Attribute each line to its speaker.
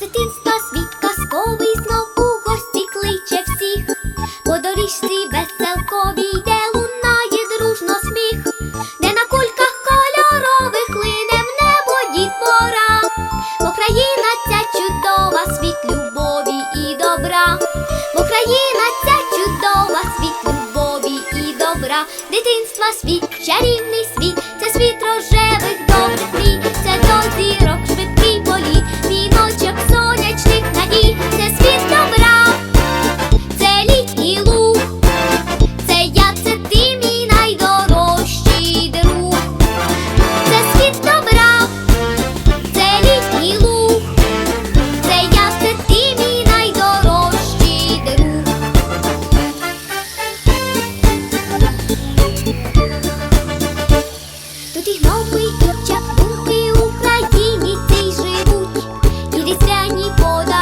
Speaker 1: з дитинства світ казковий знову гості кличе всіх, по доріжці веселкові йде лунає дружно сміх, де на кульках кольорових лине в небо дід Україна, ця чудова, світ любові і добра, Україна, ця чудова, світ любові і добра, дитинства світ, чарівний світ, це світ рожевий. にこだ